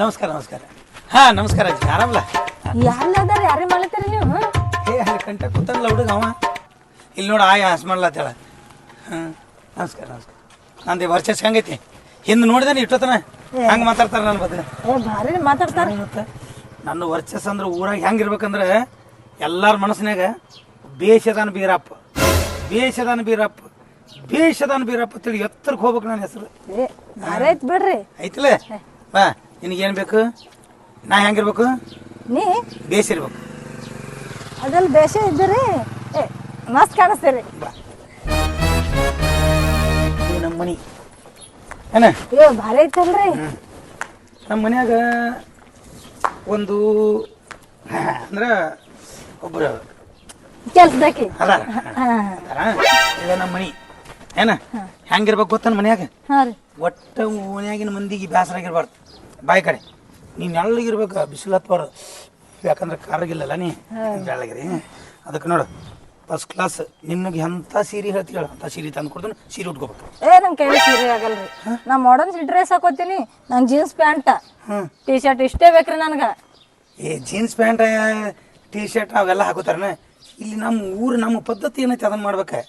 ನಮಸ್ಕಾರ ನಮಸ್ಕಾರ. ಹಾ ನಮಸ್ಕಾರ ಅಜ್ಜಿ. ಆರಾಮಲ್ಲ ಯಾರೇ ಮಾಡ್ಲತ್ತೀರಿ ನೀವು? ಏ ಅಲ್ಲಿ ಕಂಟ ಕೂತಲ್ಲ ಹುಡುಗ ಅವ. ಇಲ್ಲಿ ನೋಡಿ ಆಯ ಹಸ್ ಮಾಡ್ಲತ್ತೇಳ ಹಾಂ ನಮಸ್ಕಾರ ನಮಸ್ಕಾರ. ನಂದು ವರ್ಚಸ್ ಹೆಂಗೈತಿ ಹಿಂದೆ ನೋಡಿದಾನೆ ಇಟ್ಟತನ ಹಂಗೆ ಮಾತಾಡ್ತಾರೆ ನನ್ನ ಏ ಭಾರಿ ಮಾತಾಡ್ತಾರ. ಮತ್ತೆ? ನನ್ನ ವರ್ಚಸ್ ಅಂದ್ರೆ ಊರಾಗ ಹೆಂಗಿರ್ಬೇಕಂದ್ರೆ ಎಲ್ಲರ ಮನಸ್ಸಿನಾಗ ಬೇಷದಾನ ಬೀರಪ್ಪ. ಬೇಷದಾನ ಬೀರಪ್ಪ. ಬೇಷದಾನ ಬೀರಪ್ಪ ತಿಳಿ ಎತ್ತರಕ್ಕೆ ಹೋಗ್ಬೇಕು ನನ್ನ ಹೆಸರು. ಏ ಭಾರಿ ಐತ್ ಬಿಡ್ರಿ. ಐತಿಲ್ಲ ಬಾ. ನಿನಗೇನು ಬೇಕು? ನಾ ಹೆಂಗಿರ್ಬೇಕು? ನೀ? ಬೇಸಿರ್ಬೇಕು. ಅದ್ರಲ್ಲಿ ಬೇಷ ಇದ್ದೀರಿ ಏ ಮಸ್ತ್ ಕಾಣಿಸ್ತೀರಿ ಇದು ನಮ್ಮ ಮನಿ. ಏನ? ಏ ಭಾರಿ ಐತಲ್ರಿ ನಮ್ಮ ಮನ್ಯಾಗ ಒಂದು ಅಂದ್ರೆ ಒಬ್ಬರು ಕೆಲ್ಸದಾಕಿ. ಅದಾರ. ಅದಾರ. ಇದು ನಮ್ಮ ಮನಿ. ಏನ? ಹೆಂಗಿರ್ಬೇಕು ಗೊತ್ತ ಮನ್ಯಾಗ? ಹಾ ರೀ. ಒಟ್ಟ ಮನ್ಯಾಗಿನ ಮಂದಿಗೆ ಬೇಸರ ಆಗಿರ್ಬಾರ್ದು ಬಾಯಿ ಕಡೆ ನೀನು ಎಳ್ಳಗಿರ್ಬೇಕು ಬಿಸಿಲು ಹತ್ಬಾರ್ದು. ಯಾಕಂದ್ರೆ ಕರಗಿಲ್ಲಲ್ಲ ನೀ? ಬೆಳ್ಳಗಿರಿ ಅದಕ್ಕೆ ನೋಡು ಫಸ್ಟ್ ಕ್ಲಾಸ್ ನಿನಗೆ ಎಂಥ ಸೀರೆ ಹೇಳ್ತೀಯ ಅಂತ ಸೀರೆ ತಂದು ಕೊಡ್ತೀನಿ ಸೀರೆ ಉಟ್ಕೋಬೇಕು. ಏ ನಮ್ ಕೈಲಿ ಸೀರೆ ಆಗಲ್ರಿ. ನಾ ಮಾಡರ್ನ್ ಡ್ರೆಸ್ ಹಾಕೋತೀನಿ ನಾನು ಜೀನ್ಸ್ ಪ್ಯಾಂಟ್ ಹ್ಞೂ ಟೀ ಶರ್ಟ್ ಇಷ್ಟೇ ಬೇಕ್ರಿ ನನಗೆ. ಏ ಜೀನ್ಸ್ ಪ್ಯಾಂಟ್ ಟೀ ಶರ್ಟ್ ಅವೆಲ್ಲ ಹಾಕೋತಾರನ? ಇಲ್ಲಿ ನಮ್ಮ ಊರು ನಮ್ಮ ಪದ್ಧತಿ ಏನೈತೆ ಅದನ್ನ ಮಾಡ್ಬೇಕು?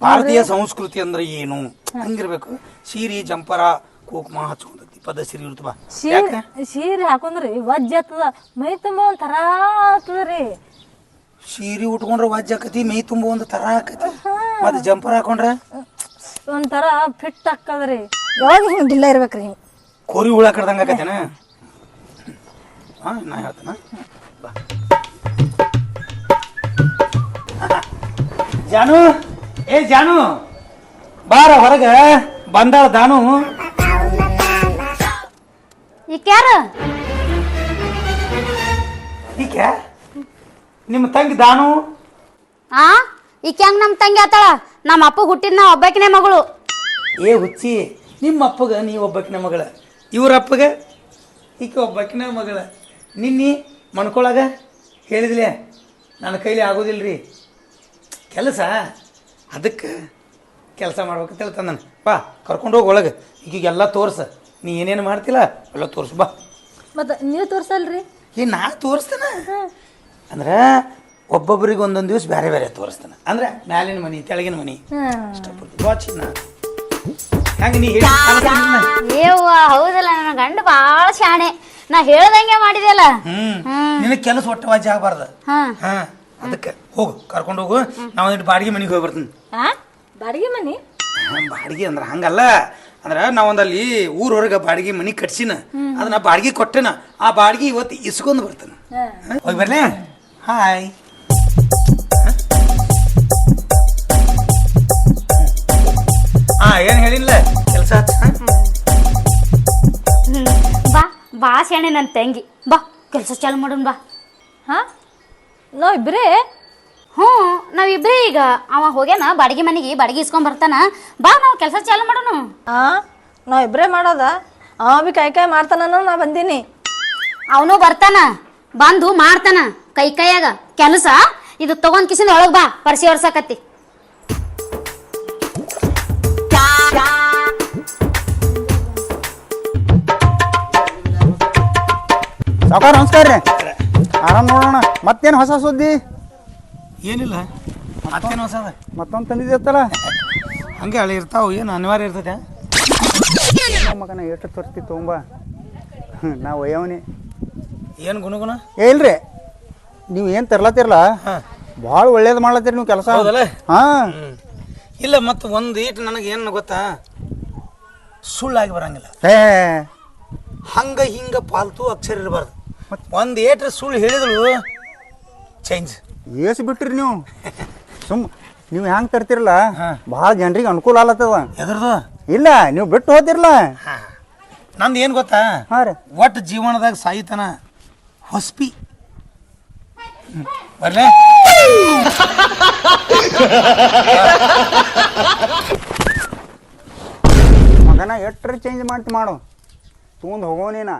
ಭಾರತೀಯ ಸಂಸ್ಕೃತಿ ಅಂದ್ರೆ ಏನು? ಹಂಗಿರ್ಬೇಕು? ಸೀರೆ ಜಂಪರ ಕುಕುಮ ಹಚ್ಕೊಂಡತಿ ಪದ್ಧ ಸೀರೆ ಇರ್ತವ ಸೀರೆ ಸೀರೆ ಹಾಕೊಂಡ್ರಿ ವಜ್ಜ ಆಗ್ತದ. ಮೈ ತುಂಬ ಒಂದ್ ಥರ ಆಗ್ತದ್ರಿ ಸೀರೆ ಉಟ್ಕೊಂಡ್ರೆ ವಜ್ಜ ಆಕತಿ ಮೈ ತುಂಬ ಒಂದು ತರ ಆಕತಿ. ಮತ್ತೆ ಜಂಪರ್ ಹಾಕೊಂಡ್ರೆ? ಒಂಥರ ಫಿಟ್ ಹಾಕದ್ರಿ ಯಾವಾಗ ಹಿಂಗೆ ಡಿಲ್ಲ ಇರ್ಬೇಕ್ರಿ? ಹಿಂಗ್ ಕೋರಿ ಹುಳ ಕಡ್ದಂಗ ಆಕತೇನ? ಹಾ ನಾ ಹೇಳ್ತೇನ. ಬಾ. ಜಾನು ಏ ಜಾನು ಬಾರ ಹೊರಗೆ ಬಂದಾಳ ದಾನು. ಈಕ್ಯಾರ ಈಕೆ ನಿಮ್ಮ ತಂಗಿ ದಾನು? ಆ? ಈಕೆ ಹಂಗ ನಮ್ಮ ತಂಗಿ ಆತಾಳ? ನಮ್ಮ ಅಪ್ಪ ಹುಟ್ಟಿದ ನಾ ಒಬ್ಬಾಕಿನೇ ಮಗಳು. ಏ ಹುಚ್ಚಿ ನಿಮ್ಮ ಅಪ್ಪಗ ನೀ ಒಬ್ಬಾಕಿನ ಮಗಳ. ಇವ್ರ ಅಪ್ಪಗ ಈಕೆ ಒಬ್ಬಕಿನ ಮಗಳ. ನಿನ್ನಿ ಮಣ್ಕೊಳಗ? ಹೇಳಿದ್ಲೆ ನನ್ನ ಕೈಲಿ ಆಗೋದಿಲ್ರಿ. ಕೆಲಸ? ಅದಕ್ಕೆ ಕೆಲಸ ಮಾಡ್ಬೇಕಂತ ಹೇಳ್ತಾನೆ ನಾನು. ಬಾ ಕರ್ಕೊಂಡು ಹೋಗಿ ಒಳಗೆ. ಈಗೀಗೆಲ್ಲ ತೋರ್ಸ. ನೀ ಏನೇನು ಮಾಡ್ತಿಲ್ಲ? ಎಲ್ಲ ತೋರ್ಸು ಬಾ. ಮತ್ತೆ ನೀವು ತೋರ್ಸಲ್ರಿ. ಏ ನಾ ತೋರಿಸ್ತೇನ? ಅಂದ್ರೆ ಒಬ್ಬೊಬ್ಬರಿಗೆ ಒಂದೊಂದು ದಿವಸ ಬೇರೆ ಬೇರೆ ತೋರಿಸ್ತಾನೆ. ಅಂದ್ರೆ ಮ್ಯಾಲಿನ ಮನಿ ತೆಳಗಿನ ಮನಿ. ಇಷ್ಟಪಡ್ತೀನಿ. ವಾಚ್ ನಾ ಹಂಗೆ ನೀ ಹೇಳಿ ಏವ್ವ ಹೌದಲ್ಲ ನನ್ನ ಗಂಡ ಬಾಳ ಶಾಣೆ. ನಾ ಹೇಳ್ದಂಗೆ ಮಾಡಿದೆಲ್ಲ ಹ್ಮ್. ನಿನಗೆ ಕೆಲಸ ಒಟ್ಟ ವಾಜಿ ಆಗಬಾರ್ದು? ಹಾ. ಹಾ ಅದಕ್ಕೆ ಹೋಗು ಕರ್ಕೊಂಡು ಹೋಗು. ನಾವು ಬಾಡಿಗೆ ಮನೆಗೆ ಹೋಗಿ ಬರ್ತೀನಿ ಆ? ಬಾಡಿಗೆ ಮನಿ? ಬಾಡಿಗೆ ಅಂದ್ರೆ ಹಂಗಲ್ಲ. ಅಂದ್ರೆ ನಾವೊಂದಲ್ಲಿ ಊರ ಹೊರಗೆ ಬಾಡಿಗೆ ಮನಿ ಕಟ್ಸಿನ ಅದನ್ನ ಬಾಡಿಗೆ ಕೊಟ್ಟೆನ ಆ ಬಾಡಿಗೆ ಇವತ್ತು ಇಸ್ಕೊಂಡು ಬರ್ತಾನ. ಹೋಗಿ ಬರ್ಲೇ? ಹಾಯ್ ಹಾ ಏನು ಹೇಳಿಲ್ಲ ಕೆಲಸ. ಬಾ ಬಾ ಶಾಣೆ ನನ್ನ ತಂಗಿ. ಬಾ ಕೆಲಸ ಚಾಲು ಮಾಡೋಣ ಬಾ. ಹಾ? ನೋ ಇಬ್ರೇ. ಹ್ಞೂ ನಾವಿಬ್ರೇ ಈಗ. ಅವ ಹೋಗ್ಯಾನ ಬಾಡಿಗೆ ಮನೆಗೆ ಬಾಡಿಗೆ ಇಸ್ಕೊಂಡ್ ಬರ್ತಾನ. ಬಾ ನಾವು ಕೆಲಸ ಚಾಲು ಮಾಡೋಣ ಹಾ ನಾವ್ ಇಬ್ರೇ ಮಾಡೋದ? ಅವ ಬಿ ಕೈ ಕೈ ಮಾಡ್ತಾನ ನಾ ಬಂದೀನಿ. ಅವನು ಬರ್ತಾನ ಬಂದು ಮಾಡ್ತಾನ ಕೈ ಕೈಯಾಗ. ಕೆಲಸ ಇದು ತಗೊಂಡ್ ಕಿಸಿನ ಒಳಗ್ ಬಾ ಪರ್ಸಿ ಒರ್ಸಾಕತ್ತಿ. ಸಾಕಾರ ನಮಸ್ಕಾರ ರೀ. ಆರಾಮ್ ನೋಡೋಣ. ಮತ್ತೇನು ಹೊಸ ಸುದ್ದಿ? ಏನಿಲ್ಲ. ಮತ್ತೇನು ಹೊಸದ. ಮತ್ತೊಂದು ತಂದಿದ್ದತ್ತಲ್ಲ ಹಂಗೆ ಹಳೆ ಇರ್ತಾವೆ ಏನು ಅನಿವಾರ್ಯ ಇರ್ತದೆ? ಮಗನ ಎಷ್ಟು ತೋರಿಸ್ತಿ ತೊಗೊಂಬ. ನಾ ಒಯ್ಯವನಿ. ಏನು ಗುಣಗುಣ? ಏ ಇಲ್ರಿ. ನೀವು ಏನು ತರ್ಲತ್ತಿರಲ್ಲ. ಭಾಳ ಒಳ್ಳೇದು ಮಾಡ್ಲತ್ತೀರಿ ನೀವು ಕೆಲಸ. ಹೌದಲ್ಲ? ಹಾಂ. ಇಲ್ಲ ಮತ್ತು ಒಂದು ಈಟ್ ನನಗೆ ಏನು ಗೊತ್ತಾ? ಸುಳ್ಳಾಗಿ ಬರಂಗಿಲ್ಲ. ಏ ಹಂಗೆ ಹಿಂಗೆ ಪಾಲ್ತು ಅಕ್ಷರ ಇರಬಾರ್ದು. ಒಂದು ಏಟ್ರ ಸುಳ್ಳು ಹೇಳಿದ್ರು ಚೇಂಜ್ ಏಸು ಬಿಟ್ರಿ ನೀವು. ಸುಮ್ ನೀವು ಹೆಂಗೆ ತರ್ತಿರಲ್ಲ? ಬಹಳ ಭಾಳ ಜನರಿಗೆ ಅನುಕೂಲ ಆಲತ್ತದ ಎದ್ರದು? ಇಲ್ಲ ನೀವು ಬಿಟ್ಟು ಹೋದಿರಲ್ಲ ನಂದು ಏನು ಗೊತ್ತಾ? ಹಾಂ ರೀ. ಒಟ್ಟು ಜೀವನದಾಗ ಸಾಯಿತನ ಹೊಸ್ಪಿ. ಹ್ಮ್. ಮಗನ ಎಟ್ರ ಚೇಂಜ್ ಮಾಡ್ತಿ ಮಾಡು. ತೊಗೊಂಡು ಹೋಗೋನೇನ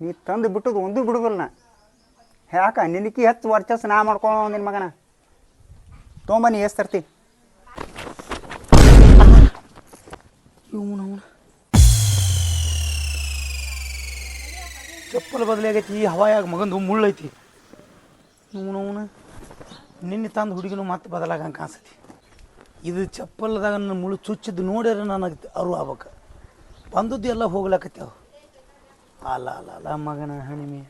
ನೀ ತಂದು ಬಿಟ್ಟದು ಒಂದು ಬಿಡುದಿಲ್ಲ ನಾ ಯಾಕ ನಿನಕಿ ಹತ್ತು ವರ್ಚಸ್ ನಾ ಮಾಡ್ಕೊಳ್ಳೋ ನಿನ್ನ ಮಗನ. ತೊಗೊಂಬ ನೀ ಎಷ್ಟು ತರ್ತಿ ಚಪ್ಪಲ್ ಬದಲಾಗೈತಿ ಈ ಹವಾಯಾಗ ಮಗಂದು ಮುಳ್ಳೈತಿ ಇವನವನು. ನಿನ್ನೆ ತಂದು ಹುಡುಗಿನೂ ಮತ್ತೆ ಬದಲಾಗಂಗೆ ಕಾಣಿಸ್ತೈತಿ ಇದು ಚಪ್ಪಲ್ದಾಗ ನನ್ನ ಮುಳ್ಳು ಚುಚ್ಚಿದ್ದು ನೋಡ್ಯಾರ ನನಗೆ ಅರು ಆಗ್ಬೇಕು. ಬಂದದ್ದು ಎಲ್ಲ ಹೋಗ್ಲಾಕತ್ತೇವು. ಅಲ್ಲ ಅಲ್ಲ ಅಲ್ಲ, ಮಗನ, ಹಣಿಮೆ.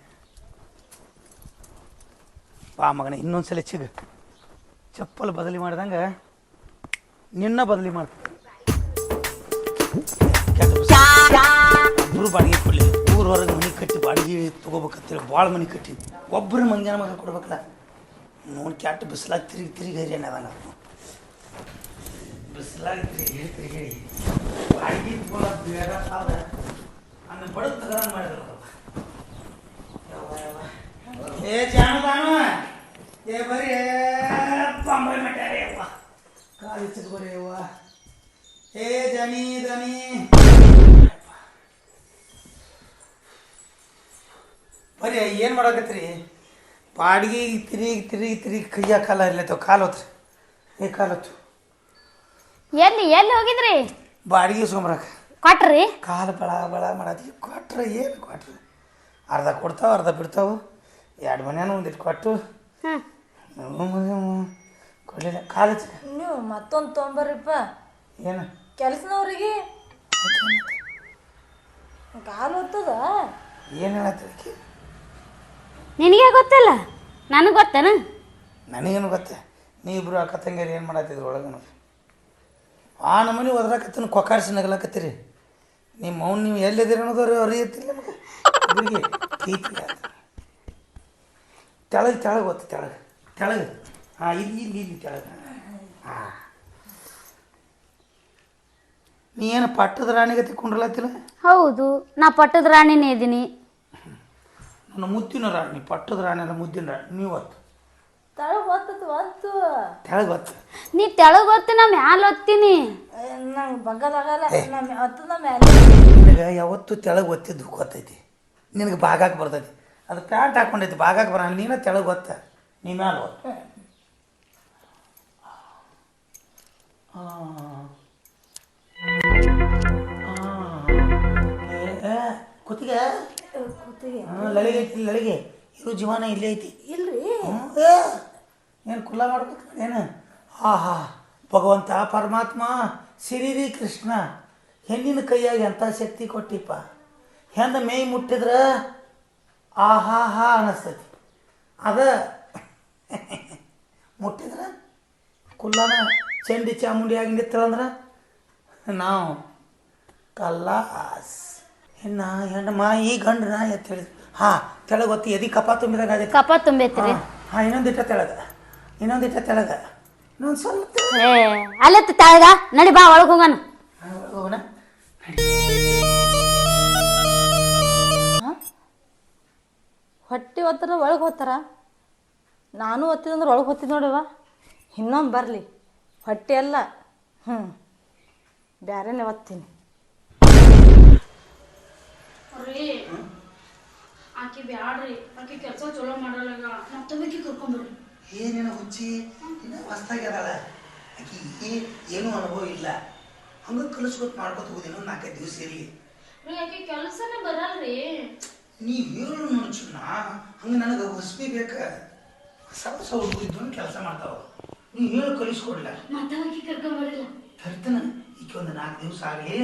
ಬಾ ಮಗನ ಇನ್ನೊಂದ್ಸಲ ಚಿಗ ಚಪ್ಪಲ್ ಬದಲಿ ಮಾಡ್ದಂಗೆ ನಿನ್ನ ಬದಲಿ ಮಾಡ್ತೀನಿ ಇಬ್ಬರು ಬಾಡಿಗೆ ಕೊಡಲಿ ಊರ ಹೊರಗೆ ಮನೆ ಕಟ್ಟಿ ಬಾಡಿಗೆ ತೊಗೋಬೇಕಂತೇಳಿ ಭಾಳ ಮನೆ ಕಟ್ಟಿ ಒಬ್ಬರು ಮಂಗ್ಯಾನ ಮಗ ಕೊಡ್ಬೇಕಲ್ಲ ನೋಡಿ ಕ್ಯಾಟ್ ಬಿಸಿಲಾಗ ತಿರುಗಿ ತಿರುಗಿ ಹರಿಯಣ ಅದಂಗ ಬಿಸಿಲಾಗ ತಿರುಗಿ ತಿರುಗಿ ಬಾಡಿಗೆ ತೊಗೊಳಕ್ ಬೇಡ ಆದ ಅನ್ನ ಬಡದ್ ತಗರ ಮಾಡಿದ್ರು ಅವ್ರು. ಯವ್ವ, ಯವ್ವ. ಏ ಜಾನದಾನು ಏ ಬರೀ ಬಾಂಬೆ ಮಟ್ಟಾರೆ ಕಾಲು ಬರೀ ಯವ್ವ ಏ ದನಿ ದನಿ. ಬರೀ ಏನು ಮಾಡಾಕತ್ರಿ ಬಾಡಿಗೆ ತಿರುಗಿ ತಿರುಗಿ ತಿರುಗಿ ಕೈಯ ಕಾಲ ಇರ್ಲತ್ತವ ಕಾಲು ಹೋತ್ರಿ. ಏ ಕಾಲು ಹೊತ್ತು. ಎಲ್ಲಿ ಎಲ್ಲಿ ಹೋಗಿದ್ರಿ? ಬಾಡಿಗೆ ಸೋಮರಾಕ ಕೊಟ್ರಿ? ಕಾಲು ಬಳ ಬಳ ಮಾಡತ್ತಿ. ಕೊಟ್ರೆ ಏನು ಕೊಟ್ರಿ? ಅರ್ಧ ಕೊಡ್ತಾವ ಅರ್ಧ ಬಿಡ್ತಾವು. ಎರಡು ಮನೆಯನ್ನು ಒಂದಿಟ್ಟು ಕೊಟ್ಟು ಕೊಡಲಿಲ್ಲ. ಕಾಲೇಜ್ ನೀವು ಮತ್ತೊಂದು ತೊಗೊಂಬರ್ರಿಪ್ಪ. ಏನು? ಕೆಲಸನವ್ರಿಗೆ. ಕಾಲು ಹೊತ್ತದ? ಏನು ಹೇಳತ್ತಿ ನಿನಗೆ ಗೊತ್ತಲ್ಲ? ನನಗೆ ಗೊತ್ತೇನ? ನನಗೇನು ಗೊತ್ತೆ? ನೀ ಇಬ್ರು ಅಕ್ಕ ತಂಗಿಯರು ಏನು ಮಾಡತ್ತಿದ್ರು ಒಳಗನು? ಆ ನಮ್ಮನೆ ಒದ್ರಾಕತ್ತಿನ ಕೊಕ್ಕಾರಿಸಿ ನಗಲಾಕತ್ತೀರಿ. ನಿಮ್ಮ ಅವ್ನು ನೀವು ಎಲ್ಲಿದ್ದೀರಿ ಅನ್ನೋದವ್ರು ಅರಿಯತ್ತಿಲ್ಲ ನಮಗೆ. ಇಬ್ಬರಿಗೆ ಕೀತಿ ತೆಳಗೆ ತೆಳಗೆ ಗೊತ್ತು ತೆಳಗೆ. ತೆಳಗೆ ಹಾಂ ಇಲ್ಲಿ ಇಲ್ಲಿ ಇಲ್ಲಿ ತೆಳಗೆ ಹಾಂ ನೀ ಏನು ಪಟ್ಟದ ರಾಣಿಗತಿ ಕುಂಡ್ರಲತ್ತಿಲ್ಲ ಹೌದು ನಾ ಪಟ್ಟದ ರಾಣಿನೇ ಇದ್ದೀನಿ. ನನ್ನ ಮುದ್ದಿನ ರಾಣಿ ಪಟ್ಟದ ರಾಣಿ ಅಲ್ಲ ಮುದ್ದಿನ ರಾಣಿ. ನೀವು ಹೊತ್ತು. ತಳ ಹೊತ್ತದ ಹೊತ್ತು. ತೆಳಗೆ ಹೊತ್ತು. ನೀ ತೆಳಗ್ ಒತ್ತಿ ನಾ ಮ್ಯಾಲ ಓದ್ತೀನಿ ನಂಗೆ ಬಗ್ಗದಾಗಲ್ಲ ನಮ್ಮ ಹತ್ತದ ಮೇಲೆ ನಿನಗೆ ಯಾವತ್ತು ತೆಳಗೆ ಒತ್ತಿದ್ದು ಗೊತ್ತೈತಿ. ನಿನಗೆ ಬಾಗಾಕ್ ಬರ್ತೈತಿ. ಅದು ಪ್ಯಾಂಟ್ ಹಾಕೊಂಡೈತಿ ಬಾಗಾಕ್ ಬರಲ್ಲ. ನೀನ ತೆಳಗೆ ಒತ್ತು. ಆ. ಏ, ಏ, ಕುತ್ತಿಗೆ? ಹಾಂ ಲಳಿಗೆ ಐತಿ ಲಳಿಗೆ ಇರು ಜೀವನ ಇಲ್ಲೇ ಐತಿ. ಇಲ್ರಿ. ಏನು ಕುಲ್ಲ ಮಾಡ್ಬೇಕು ಏನು? ಆಹಾ ಭಗವಂತ ಪರಮಾತ್ಮ ಸಿರಿರಿ ಕೃಷ್ಣ. ಹೆಣ್ಣಿನ ಕೈಯಾಗಿ ಎಂಥ ಶಕ್ತಿ ಕೊಟ್ಟಿಪ್ಪ? ಹೆಂದ ಮೇಯ್ ಮುಟ್ಟಿದ್ರ? ಆಹಾಹಾ ಅನ್ನಿಸ್ತೈತಿ ಅದ ಮುಟ್ಟಿದ್ರ? ಕುಲ್ಲನ ಚಂಡಿ ಚಾಮುಂಡಿ ಆಗಿ ನಿತ್ತಳಂದ್ರ ನಾವು ಕಲ್ಲಾಸ್. ಹೆಣ್ಣ ಹೆಣ್ಣು ಮಾ ಈ ಗಂಡ್ರ ಎತ್ತ ಹೇಳಿದ್ರು. ಹಾಂ ತೆಳಗೆ ಒತ್ತಿ ಎದಿ ಕಪ ತುಂಬಿದಾಗ ಅದೇ ಕಪ ತುಂಬೈತ್ರಿ. ಹಾಂ ಇನ್ನೊಂದಿಟ್ಟ ತೆಳಗ. ಇನ್ನೊಂದಿಟ್ಟ ತೆಳಗ. ಇನ್ನೊಂದು ಸ್ವಲ್ಪ ತೆಳಗ. ಏ ಅಲ್ಲತ್ತ ತೆಳಗ. ನಡಿ ಬಾ ಒಳಗೆ ಹೋಗೋಣ. ಹೋಗೋಣ. ಹೊಟ್ಟೆ ಒತ್ತರ ಒಳಗೆ ಹೋಗ್ತಾರ? ನಾನು ಒತ್ತಿದಂದ್ರೆ ಒಳಗೆ ಹೊತ್ತಿದ್ ನೋಡಿವ ಇನ್ನೊಂದು ಬರಲಿ. ಹೊಟ್ಟೆ ಅಲ್ಲ ಹ್ಞೂ ಬ್ಯಾರೆನೇ ಒತ್ತೀನಿ. ಆಕಿ ಬ್ಯಾಡ್ರಿ. ಆಕಿ ಕೆಲಸ ಚಲೋ ಮಾಡಲ್ಲ ಮತ್ತೊಬ್ಬಾಕಿ ಕರ್ಕೊಂಡ್ಬರ್ರಿ ಏನೇನು ಹುಚ್ಚಿ ಇನ್ನ ಹೊಸ್ದಾಗಿ ಅದಾಳ. ಆಕಿ ಏನೂ ಅನುಭವ ಇಲ್ಲ. ಹಂಗ ಕಲಿಸ್ಕೊತ್ ಮಾಡ್ಕೊತ ಹೋಗೋದು ನಾಲ್ಕೈದು ದಿವಸ ಇರಲಿ. ರೀ ಆಕಿ ಕೆಲಸನೇ ಬರಲ್ರಿ. ನೀ ಹೇಳು ಮನುಷ್ಯನ ಹಂಗ ನನಗೆ ಹೊಸ್ಬಿ ಬೇಕ. ಹೊಸ ಹೊಸ ಹುಡುಗಿದ್ದು ಕೆಲಸ ಮಾಡ್ತಾವ ನೀ ಹೇಳು ಕಲಿಸ್ಕೊಡ್ಲ ಮತ್ತೊಬ್ಬಾಕಿ ಕರ್ಕೊಂಡ್ಬರಿಲ್ಲ ತರ್ತನ. ಈಕೆ ಒಂದು ನಾಲ್ಕು ದಿವಸ ಆಗಲಿ.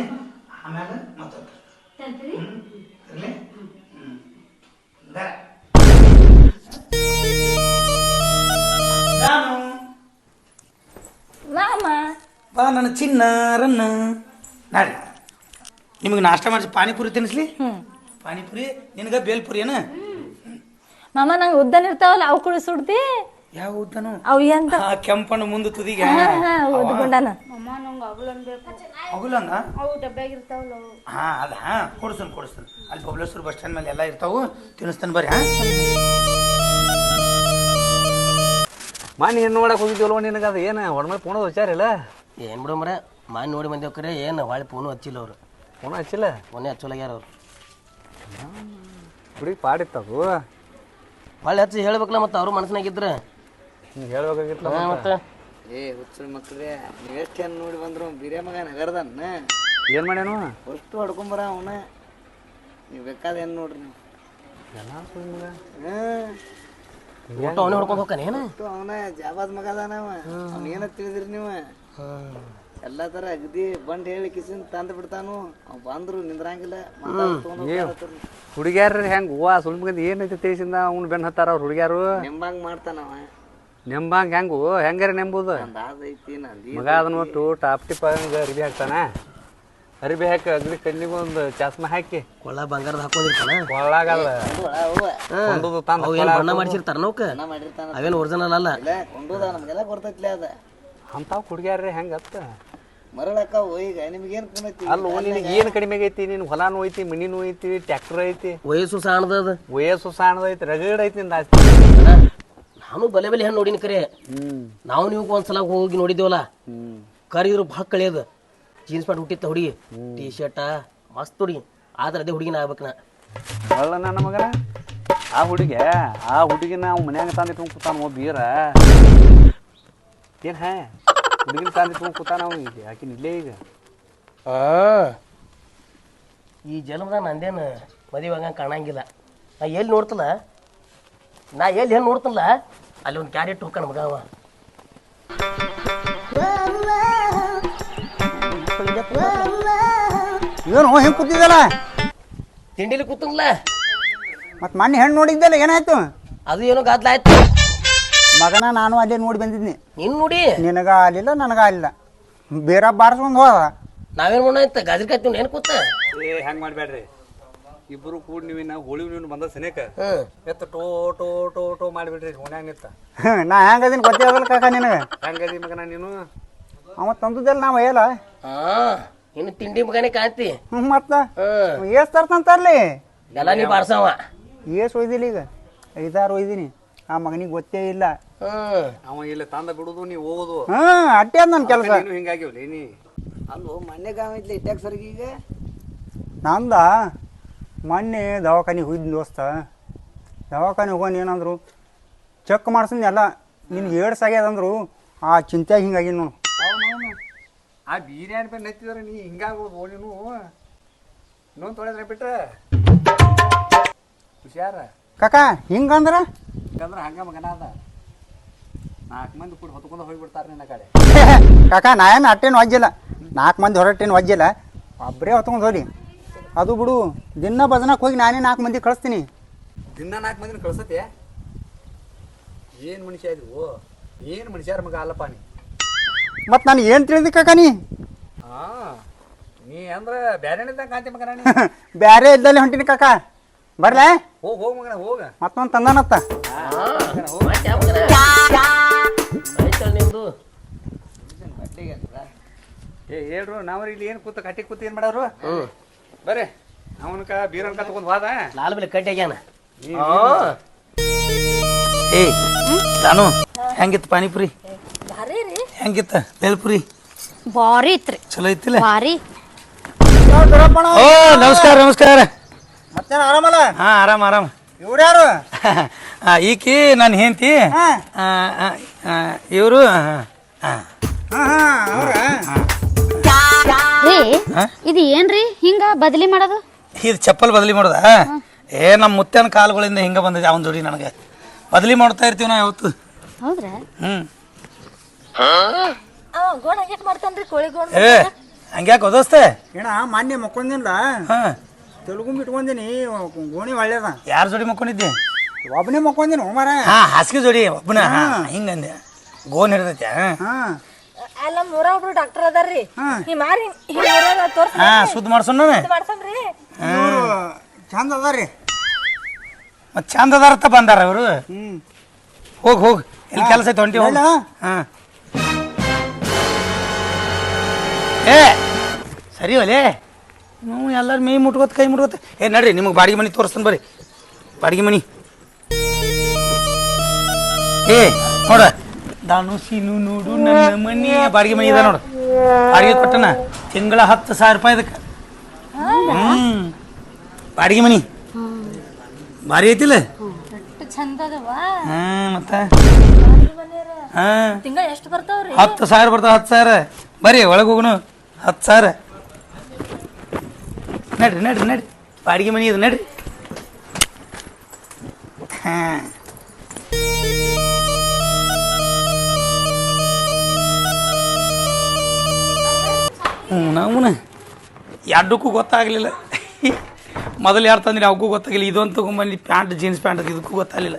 ಆಮೇಲೆ ಮತ್ತೊಂದು ಇರಲಿ ಹ್ಞೂ ನಾನು. ಮಾಮ ಬಾ ನನ್ನ ಚಿನ್ನ ರನ್ನ ನಾಳೆ. ನಿಮಗೆ ನಾಷ್ಟ ಮಾಡಿಸಿ ಪಾನಿಪುರಿ ತಿನ್ನಿಸ್ಲಿ? ಪಾನಿಪುರಿ ನಿನಗೆ ಬೇಲ್ಪುರಿ ಏನ? ಮಾಮ ನಂಗೆ ಉದ್ದನ್ ಇರ್ತಾವಲ್ಲ ಅವು ಕೂಡ ಸುಡ್ತಿ? ಯಾವ ಉದ್ದನು? ಅವು ಎಂತ? ಆ ಕೆಂಪಣ್ಣ ಮುಂದೆ ತುದಿಗೆ. ಉದ್ಕೊಂಡಾನ ಅಮ್ಮ ನಂಗೆ ಅವಲನ್ ಬೇಕು. ಅಗುಲಂದ ಅವು ಡಬ್ಬ್ಯಾಗ ಇರ್ತಾವಲ್ಲ ಅವು. ಹಾ ಅದ ಹಾ ಕೊಡಿಸ್ತಾನೆ ಕೊಡಿಸ್ತಾನೆ ಅಲ್ಲಿ ಬಬ್ಲೇಶ್ವರ ಬಸ್ ಸ್ಟ್ಯಾಂಡ್ ಮೇಲೆ ಎಲ್ಲ ಇರ್ತಾವು. ತಿನ್ನಿಸ್ತಾನೆ ಬರ್ರಿ ಹಾ. ಮಾನ್ ಏನು ನೋಡಕ್ ಹೋಗಿದ್ವಲ್ವ ನಿನಗೆ ಅದು ಏನು ಹೊಡ್ಮೇಲೆ ಫೋನ್ ವಿಚಾರ ಇಲ್ಲ? ಏನು ಬಿಡು ಮರ ಮಾನ್ ನೋಡಿ ಬಂದೇವ್ ಕರೆ ಏನು ಹೊಳ್ಳಿ ಫೋನು ಹಚ್ಚಿಲ್ಲ ಅವರು. ಫೋನ್ ಹಚ್ಚಿಲ್ಲ? ಫೋನೇ ಹಚ್ಚಲಾಗ್ಯಾರ ಅವ್ರು. ಹುಡುಗಿ ಪಾಡಿತ್ತದು ಹೊಳ್ಳಿ ಹಚ್ಚಿ ಹೇಳ್ಬೇಕಲ್ಲ ಮತ್ತೆ ಅವ್ರ ಮನಸ್ಸಿನಾಗಿದ್ರೆ? ಹಿಂಗೆ ಹೇಳ್ಬೇಕಾಗಿತ್ತು ಮತ್ತೆ? ಏ ಹುಚ್ಚರ ಮಕ್ಳ್ರೆ ನೀವೆಷ್ಟು ಹೆಣ್ಣು ನೋಡಿ ಬಂದ್ರು ಬಿರಿಯ ಮಗ ನಗರದನ್ನ. ಏನು ಮಾಡ್ಯಾನು? ಅಷ್ಟು ಹೊಡ್ಕೊಂಬರ ಅವನ. ನೀವು ಬೇಕಾದ ಹೆಣ್ಣು ನೋಡ್ರಿ ನೀವು? ಊಟ ಅವನೇ ಹೊಡ್ಕೊಂಡು ಅವನ ಜಾಬಾದ್ ಮಗ ಅದಾನ ಅವ. ಏನ ತಿಳಿದ್ರಿ ನೀವು? ಎಲ್ಲ ತರ ಅಗದಿ ಬಂದ್ ಹೇಳಿ ಕಿಸಿನ್ ತಂದ್ ಬಿಡ್ತಾನು. ಅವ್ ಬಂದ್ರು ನಿಂದ್ರಂಗಿಲ್ಲ. ಮಾತಾಡ್ ತಗೊಂಡ್ ಹೋಗ್ತಾರ. ಹುಡುಗ್ಯಾರ ಹೆಂಗ್ ಹೂವ ಸುಳ್ಮಗಂದ ಏನೈತಿ ತಿಳಿಸಿಂದ ಅವ್ನು ಬೆನ್ ಹತ್ತಾರ ಅವ್ರ ಹುಡುಗ್ಯಾರು? ನಿಂಬಂಗ್ ಮಾಡ್ತಾನವ ನೆಂಬಂಗ್ ಹೆಂಗು ಹೆಂಗಾರ ನೆಂಬುದು? ನಂದ್ ಅದೈತಿ ನಂದಿ ಮಗ ಅದನ್ನ ಒಟ್ಟು ಟಾಪ್ ಟಿಪ್ ಹಂಗ ಅರಿಬಿ ಹಾಕ್ತಾನ? ಅರಿಬಿ ಹಾಕಿ ಅಗ್ರಿ ಕಣ್ಣಿಗೆ ಒಂದು ಚಾಸ್ಮ ಹಾಕಿ. ಕೊಳ್ಳ ಬಂಗಾರದ ಹಾಕೊಂಡಿರ್ತಾನ? ಕೊಳ್ಳಾಗಲ್ಲ ಅವ್ವ. ಕೊಂಡುದು ತಂದ ಅವು ಏನು ಬಣ್ಣ ಮಾಡಿಸಿರ್ತಾರ ನೌಕ? ಅನ್ನ ಮಾಡಿರ್ತಾನ. ಅವೇನು ಒರಿಜಿನಲ್ ಅಲ್ಲ? ಇಲ್ಲ ಕೊಂಡುದ ನಮ್ಗೆಲ್ಲ ಬರ್ತೈತ್ಲೆ ಅದ. ಅಂತಾವ್ ಕುಡ್ಗ್ಯಾರ್ರಿ ಹೆಂಗತ್ತ ಮರಳಕ್ಕ ಈಗ ನಿಮ್ಗೇನ್ ಕುನೈತಿ ಅಲ್ಲ ನಿನಗೆ ಏನು ಕಡಿಮೆ ಐತಿ ನಿನ್ ಹೊಲಾನು ಐತಿ ಮನಿನೂ ಐತಿ ಟ್ರ್ಯಾಕ್ಟರ್ ಐತಿ. ವಯಸ್ಸು ಸಾಣದ ಅದು. ವಯಸ್ಸು ಸಾಣದ ಐತಿ ರಗಡ್ ಐತಿ ನಿಂದ ಆಸ್ತಿ. ನಾನು ಬಲೆ ಬಲೆ ಹೆಣ್ಣು ನೋಡಿನ ಕರೆ. ನಾವು ನೀವು ಒಂದ್ಸಲ ಹೋಗಿ ನೋಡಿದ್ದೇವಲ್ಲ? ಕರಿದ್ರು ಭಾಳ ಕಳಿಯೋದು ಜೀನ್ಸ್ ಪ್ಯಾಂಟ್ ಹುಟ್ಟಿತ್ತ ಹುಡುಗಿ. ಟೀ ಶರ್ಟ ಮಸ್ತ್ ಹುಡುಗಿ. ಆದ್ರೆ ಅದೇ ಹುಡುಗಿನ ಆಗ್ಬೇಕು ನಾ. ಒಳ್ಳ ನನ್ನ ಮಗನ ಆ ಹುಡುಗಿ ಆ ಹುಡುಗಿನ ಅವ್ನ ಮನ್ಯಾಗ ತಂದಿಟ್ಟು ಕೂತಾನ ಬೀರ. ಏನ್ ಹಾ? ಹುಡುಗಿನ ತಂದಿಟ್ಕೊಂಡು ಕೂತಾನ ಅವ ಈಗ ಆಕಿನ ಇಲ್ಲೇ ಈಗ ಈ ಜನ್ಮದಾಗ ನಂದೇನು ಮದುವೆ ಆಗಂಗೆ ಕಾಣಂಗಿಲ್ಲ. ನಾ ಎಲ್ಲಿ ನೋಡ್ತಲ್ಲ? ನಾ ಎಲ್ಲಿ ಹೆಂಗೆ ನೋಡ್ತಲ್ಲ ಅಲ್ಲಿ ಒಂದು ಕ್ಯಾರೆಟ್ ಹೋಗ್ಕಣ ಮಗ ಅವ. ಏನು ಹೆಂಗೆ ಕೂತಿದ್ದಲ್ಲ? ತಿಂಡಿಲಿ ಕೂತಂಗ್ಲ. ಮತ್ತು ಮೊನ್ನೆ ಹೆಣ್ಣು ನೋಡಿದ್ದಲ್ಲ ಏನಾಯ್ತು? ಅದು ಏನೋ ಗಾದ್ಲ ಆಯ್ತು. ಮಗನ ನಾನು ಅಲ್ಲೇ ನೋಡಿ ಬಂದಿದ್ನಿ. ನಿನ್ ನೋಡಿ? ನಿನಗ ಆಗಲಿಲ್ಲ ನನಗ ಆಗಲಿಲ್ಲ. ಬೇರೆ ಬಾರಿಸ್ಕೊಂಡು ಹೋದ ನಾವೇನ್ ಮಾಡೋಯ್ತ ಗಾಜ್ರಿ ನೀವು ಏನ್ ಕೂತ? ಏ ಹೆಂಗ್ ಮಾಡ್ಬೇಡ್ರಿ ಇಬ್ರು ಕೂಡಿ ನೀವಿನ ಹೋಳಿ ನೀವು ಬಂದ ಸನೇಕ. ಎತ್ತ ಟೋ ಟೋ ಟೋ ಟೋ ಮಾಡಿಬಿಡ್ರಿ ಓಣ್ಯಾಗ ನಿತ್ತ ನಾ ಹೆಂಗದಿನ ಗೊತ್ತೇ ಆಗಲ್ಲ ಕಾಕ ನಿನಗೆ. ಅದೀನಿ ಮಗನ ನೀನು? ಅವ ತಂದದ್ದಲ್ಲ ನಾವು ಏಲ ಹಾಂ ಇನ್ನು ತಿಂಡಿ ಮಗನೇ ಕಾಣ್ತಿ ಹ್ಮ್ ಮತ್ತೆ? ಏಸ್ ತರ್ತಂತಾರ್ಲಿ ಎಲ್ಲ ನೀ ಬಾರ್ಸವ. ಏಸ್ ಒಯ್ದಿಲ್ಲ ಈಗ. ಐದಾರು ಒಯ್ದಿನಿ. ಆ ಮಗನಿಗೆ ಗೊತ್ತೇ ಇಲ್ಲ. ಅವ ಇಲ್ಲಿ ತಂದ ಬಿಡುದು ನೀ ಹೋಗುದು. ಹ್ಞೂ ಅಟ್ಟೆ ಅದ ನನ್ನ ಕೆಲಸ. ನೀನು ಹಿಂಗಾಗಿವ್ಲಿ ನೀ? ಅಲ್ಲೋ ಮೊನ್ನೆ ಗಾವ ಐತ್ಲಿ ಇಟ್ಯಾಕ್ ಸರ್ಗಿ ಈಗ? ನಂದ ಮೊನ್ನೆ ದವಾಖಾನಿಗೆ ಹೋಗಿದ್ದ ದೋಸ್ತ. ದವಾಖಾನಿಗೆ ಹೋಗೋನ್ ಏನಂದ್ರು ಚೆಕ್ ಮಾಡ್ಸಿದ್ನಿ ಎಲ್ಲ. ನಿನ್ಗೆ ಏಡ್ಸ್ ಆಗ್ಯದಂದ್ರು ಆ ಚಿಂತೆ ಹಿಂಗಾಗಿ ನೋಡು. ಆ ಬಿರಿಯಾನಿ ಪೇ ನೆತ್ತಿದ್ರೆ ನೀ ಹಿಂಗಾಗೋದು ಓ ನೀನು. ಇನ್ನೊಂದು ತೊಳೆದ್ರೆ ಬಿಟ್ರೆ. ಹುಷಾರ. ಕಾಕ ಹಿಂಗಂದ್ರ ಹಿಂಗಂದ್ರೆ ಹಂಗ ಮಗನ ಅದ. ನಾಲ್ಕು ಮಂದಿ ಕೂಡ ಹೊತ್ಕೊಂಡು ಹೋಗ್ಬಿಡ್ತಾರೆ ನಿನ್ನ ಕಡೆ. ಕಾಕ ನಾ ಏನು ಅಟ್ಟೇನು ಒಜ್ಜಿಲ್ಲ. ನಾಲ್ಕು ಮಂದಿ ಹೊರಟೇನು ಒಜ್ಜಿಲ್ಲ. ಒಬ್ಬರೇ ಹೊತ್ಕೊಂಡು ಹೋಗಿ ಅದು ಬಿಡು ದಿನ ಬದನಕ್ಕೆ ಹೋಗಿ ನಾನೇ ನಾಲ್ಕು ಮಂದಿ ಕಳಿಸ್ತೀನಿ. ದಿನ ನಾಲ್ಕು ಮಂದಿನ ಕಳ್ಸತ್ತೆ? ಏನು ಮನುಷ್ಯ ಇದ್ರು ಓ ಏನು ಮನುಷ್ಯರ ಮಗ ಅಲ್ಲಪ್ಪ ನೀ? ಮತ್ತು ನಾನು ಏನು ತಿಳಿದಿ ಕಾಕ ನೀ? ಹಾಂ ನೀ ಅಂದ್ರೆ ಬ್ಯಾರೇನಿದ್ದಂಗೆ ಕಾಂತಿ ಮಗನ ನೀ? ಬ್ಯಾರೆ ಇದ್ದಲ್ಲಿ ಹೊಂಟಿನಿ ಕಾಕ. ಬರ್ಲೇ? ಹೋಗಿ ಹೋಗಿ ಮಗನ ಹೋಗ. ಮತ್ತೊಂದು ತಂದಾನತ್ತ. ಆಯ್ತಲ್ಲ ಏ ಹೇಳ್ರು ನಾವ್ರಿ ಇಲ್ಲಿ ಏನು ಕೂತ ಕಟ್ಟಿ ಕೂತ ಏನು ಮಾಡೋರು? ಬರ್ರಿ. ಅವನಕ ಬೀರನ್ಕ ತಗೊಂಡ್ ಹೋದ? ಲಾಲ್ ಬೆಲೆ ಕಟ್ಟಿ ಆಗ್ಯಾನ. ಏ ನಾನು ಹೆಂಗಿತ್ತು ಪಾನಿಪುರಿ? ಭಾರಿ ರೀ. ಹೆಂಗಿತ್ತ? ಬೇಲ್ಪುರಿ ಬಾರಿ ಇತ್ರಿ ಚಲೋ ಇತ್ತಿಲ್ಲ ಬಾರಿ ಓ ನಮಸ್ಕಾರ ನಮಸ್ಕಾರ. ಮತ್ತೆ ಆರಾಮಲ್ಲ? ಹಾ ಆರಾಮ ಆರಾಮ. ಇವ್ರು ಯಾರು ಆ, ಈಕಿ ನಾನು ಹೆಂಡತಿ. ಹಾ. ಇವರು ಹಾಂ ರೀ ಇದು ಏನ್ರಿ ಹಿಂಗ ಬದಲಿ ಮಾಡೋದು? ಇದು ಚಪ್ಪಲ್ ಬದಲಿ ಮಾಡೋದ? ಏ ನಮ್ಮ ಮುತ್ತನ ಕಾಲುಗಳಿಂದ ಹಿಂಗ ಬಂದಿದೆ ಅವನ ಜೋಡಿ ನನಗೆ. ಬದಲಿ ಮಾಡ್ತಾ ಇರ್ತೀವಿ ನಾವು ಯಾವತ್ತು. ಹೌದ್ರಾ? ಕೋಳಿ ಗೋಣ ಏ ಹಂಗ್ಯಾಕೆ ಓದೋಸ್ತೆ? ಏನ ಮಾನ್ಯ ಮಕ್ಕೊಂದಿಲ್ಲ ಹಾಂ. ತೆಲುಗು ಬಿಟ್ಕೊಂದಿನಿ ಗೋಣಿ ಒಳ್ಳೇದ. ಯಾರ ಜೋಡಿ ಮಕ್ಕೊಂಡಿದ್ದೆ? ಒಬ್ಬನೇ ಮಕ್ಕೊಂದಿನ ಮರ ಹಾಂ ಹಾಸಿಗೆ ಜೋಡಿ ಒಬ್ಬನ ಹಿಂಗಂದೆ. ಗೋಣಿ ಹಿಡ್ದೈತೆ ಹಾಂ. ಹಾಂ. ಅಲ್ಲ ನಮ್ಮ ಊರಾಗ ಒಬ್ರು ಡಾಕ್ಟರ್ ಅದಾರ್ರಿ. ಹಾಂ. ಈ ಮಾರಿ ಊರಾಗ ತೋರ್ಸ್ ಹಾಂ ಸುದ್ದಿ ಮಾಡ್ಸೋಣ ಇವ್ರು ಚಂದ ಅದಾರಿ ಮತ್ತು ಚಂದ ಅದಾರತ್ತ ಬಂದಾರ ಅವರು. ಹ್ಞೂ ಹೋಗಿ ಹೋಗಿ. ಇಲ್ಲಿ ಕೆಲಸ ಐತೆ ಹೊಂಟಿ ಹೋಗಿ. ಹಾಂ. ಏ ಸರಿ ಒಲೆ. ನಾವು ಎಲ್ಲಾರು ಮೈ ಮುಟ್ಕೋತ ಕೈ ಮುಟ್ಕೋತ. ಏ ನಡ್ರಿ ನಿಮಗೆ ಬಾಡಿಗೆ ಮನಿ ತೋರಿಸ್ತಾನೆ ಬರ್ರಿ. ಬಾಡಿಗೆ ಮನಿ. ಏ ನೋಡ. ದಾನು ಸೀನು ನೋಡು ನನ್ನ ಮನಿ ಬಾಡಿಗೆ ಮನಿ ಇದೆ ನೋಡು. ಬಾಡಿಗೆ ಕೊಟ್ಟನ? ತಿಂಗಳ ಹತ್ತು ಸಾವಿರ ರೂಪಾಯಿ ಇದಕ್ಕೆ ಹ್ಮ್. ಬಾಡಿಗೆ ಮನಿ. ಭಾರಿ ಐತಿಲ್ಲ? ಹಾ ಮತ್ತ? ಹಾ. ತಿಂಗಳ ಎಷ್ಟು ಬರ್ತಾವ್ರಿ? ಹತ್ತು ಸಾವಿರ ಬರ್ತಾವ ಹತ್ತು ಸಾವಿರ. ಬರ್ರಿ ಒಳಗೆ ಹೋಗುನು. ಹತ್ತು ಸಾವಿರ. ನಡ್ರಿ ನಡ್ರಿ ನಡ್ರಿ. ಬಾಡಿಗೆ ಮನಿ ಇದೆ ನಡ್ರಿ. ಹಾಂ. ಎರಡಕ್ಕೂ ಗೊತ್ತಾಗಲಿಲ್ಲ. ಮೊದಲು ಯಾರು ತಂದ್ರೆ ಅವಕ್ಕೂ ಗೊತ್ತಾಗಿಲ್ಲ ಇದೊಂದು ತೊಗೊಂಬಂದು ಪ್ಯಾಂಟ್ ಜೀನ್ಸ್ ಪ್ಯಾಂಟ್ ಅದು ಇದಕ್ಕೂ ಗೊತ್ತಾಗಲಿಲ್ಲ.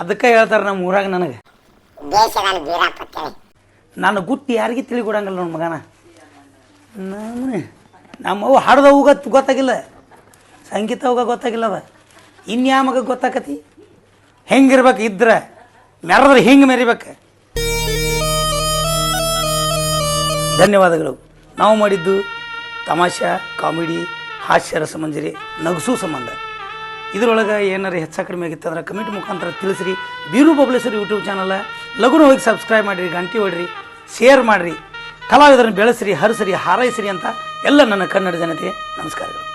ಅದಕ್ಕೆ ಹೇಳ್ತಾರೆ ನಮ್ಮ ಊರಾಗ ನನಗೆ. ನನ್ನ ಗುಟ್ಟಿ ಯಾರಿಗೆ ತಿಳಿಕೊಡಂಗಿಲ್ಲ ನನ್ನ ಮಗನ. ನಮ್ಮನೆ ನಮ್ಮವ್ವ ಹಾಡ್ದವಾಗ ಗೊತ್ತಾಗಿಲ್ಲ. ಸಂಗೀತ ಹೋಗ ಗೊತ್ತಾಗಿಲ್ಲವ ಇನ್ಯಾ ಮಗ ಗೊತ್ತಾಕತಿ? ಹೆಂಗಿರ್ಬೇಕು ಇದ್ರೆ ಮೆರೆದ್ರೆ ಹಿಂಗೆ ಮೆರಿಬೇಕು. ಧನ್ಯವಾದಗಳು. ನಾವು ಮಾಡಿದ್ದು ತಮಾಷೆ, ಕಾಮಿಡಿ ಹಾಸ್ಯ ರಸಮಂಜರಿ ನಗಸು ಸಂಬಂಧ. ಇದರೊಳಗೆ ಏನಾರು ಹೆಚ್ಚು ಕಡಿಮೆ ಆಗಿತ್ತು ಅಂದ್ರೆ ಕಮೆಂಟ್ ಮುಖಾಂತರ ತಿಳಿಸ್ರಿ. ಬೀರು ಬಬ್ಲೇಶ್ವರಿ ಯೂಟ್ಯೂಬ್ ಚಾನಲ್ ಲಘುನ ಹೋಗಿ ಸಬ್ಸ್ಕ್ರೈಬ್ ಮಾಡಿರಿ, ಗಂಟೆ ಹೊಡ್ರಿ ಶೇರ್ ಮಾಡಿರಿ. ಕಲಾವಿದರನ್ನು ಬೆಳೆಸ್ರಿ, ಹರಿಸ್ರಿ, ಹಾರೈಸ್ರಿ ಅಂತ ಎಲ್ಲ ನನ್ನ ಕನ್ನಡ ಜನತೆಗೆ ನಮಸ್ಕಾರಗಳು.